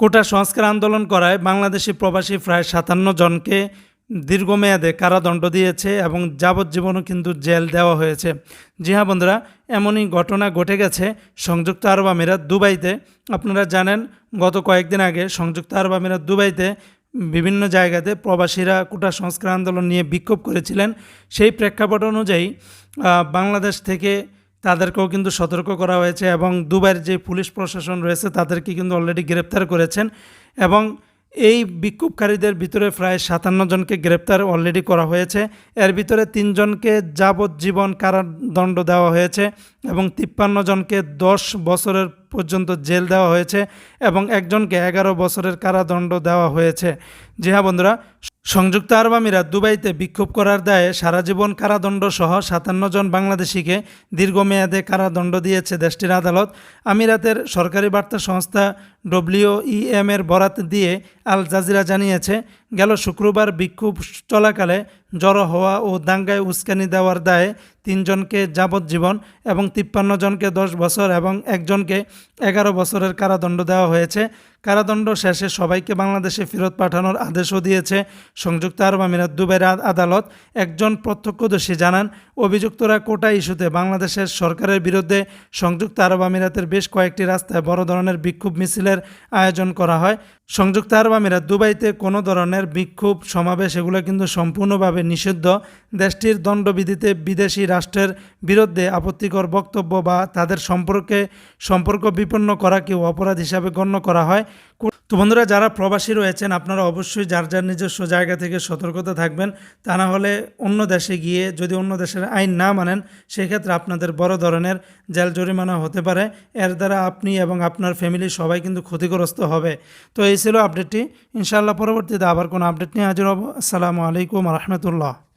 কোটা সংস্কার আন্দোলন করায় বাংলাদেশি প্রবাসী প্রায় সাতান্ন জনকে দীর্ঘমেয়াদে কারাদণ্ড দিয়েছে এবং যাবজ্জীবনও কিন্তু জেল দেওয়া হয়েছে। জি হ্যাঁ বন্ধুরা, এমনই ঘটনা ঘটে গেছে সংযুক্ত আরব আমিরাত দুবাইতে। আপনারা জানেন, গত কয়েকদিন আগে সংযুক্ত আরব আমিরাত দুবাইতে বিভিন্ন জায়গাতে প্রবাসীরা কোটা সংস্কার আন্দোলন নিয়ে বিক্ষোভ করেছিলেন। সেই প্রেক্ষাপট অনুযায়ী বাংলাদেশ থেকে তাদেরকেও কিন্তু সতর্ক করা হয়েছে এবং দুবাইয়ের যে পুলিশ প্রশাসন রয়েছে তাদেরকে কিন্তু অলরেডি গ্রেপ্তার করেছেন এবং এই বিক্ষোভকারীদের ভিতরে প্রায় সাতান্ন জনকে গ্রেপ্তার অলরেডি করা হয়েছে। এর ভিতরে তিনজনকে যাবজ্জীবন কারাদণ্ড দেওয়া হয়েছে এবং তিপ্পান্ন জনকে দশ বছরের পর্যন্ত জেল দেওয়া হয়েছে এবং একজনকে এগারো বছরের কারাদণ্ড দেওয়া হয়েছে। জি হ্যাঁ বন্ধুরা, সংযুক্ত আরব আমিরাত দুবাইতে বিক্ষোভ করার দায়ে সারা জীবন কারাদণ্ড সহ সাতান্ন জন বাংলাদেশিকে দীর্ঘমেয়াদে কারাদণ্ড দিয়েছে দেশটির আদালত। আমিরাতের সরকারি বার্তা সংস্থা ডব্লিউইএম এর বরাত দিয়ে আল জাজিরা জানিয়েছে, গেল শুক্রবার বিক্ষোভ চলাকালে জড়ো হওয়া ও দাঙ্গায় উস্কানি দেওয়ার দায়ে তিনজনকে যাবজ্জীবন এবং তিপ্পান্ন জনকে দশ বছর এবং একজনকে এগারো বছরের কারাদণ্ড দেওয়া হয়েছে। কারাদণ্ড শেষে সবাইকে বাংলাদেশে ফেরত পাঠানোর আদেশও দিয়েছে। সংযুক্ত আরব আমিরাত দুবাইয়ের আদালত একজন প্রত্যক্ষদর্শী জানান, অভিযুক্তরা কোটা ইস্যুতে বাংলাদেশের সরকারের বিরুদ্ধে সংযুক্ত আরব আমিরাতের বেশ কয়েকটি রাস্তায় বড় ধরনের বিক্ষোভ মিছিলের আয়োজন করা হয়। সংযুক্ত আরব আমিরাত দুবাইতে কোনো ধরনের বিক্ষোভ সমাবেশ এগুলো কিন্তু সম্পূর্ণভাবে নিষিদ্ধ। দেশটির দণ্ডবিধিতে বিদেশি রাষ্ট্রের বিরুদ্ধে আপত্তিকর বক্তব্য বা তাদের সম্পর্কে সম্পর্ক বিপন্ন করাকেও অপরাধ হিসাবে গণ্য করা হয়। তো বন্ধুরা, যারা প্রবাসী রয়েছেন, আপনারা অবশ্যই যার যার নিজস্ব জায়গা থেকে সতর্কতা থাকবেন। তা না হলে অন্য দেশে গিয়ে যদি অন্য দেশের আইন না মানেন, সেক্ষেত্রে আপনাদের বড় ধরনের জেল জরিমানা হতে পারে। এর দ্বারা আপনি এবং আপনার ফ্যামিলি সবাই কিন্তু ক্ষতিগ্রস্ত হবে। তো এই ছিল আপডেটটি ইনশাআল্লাহ পরবর্তীতে আবার কোনো আপডেট নিয়ে হাজির হব। আসসালামু আলাইকুম রহমতুল্লাহ।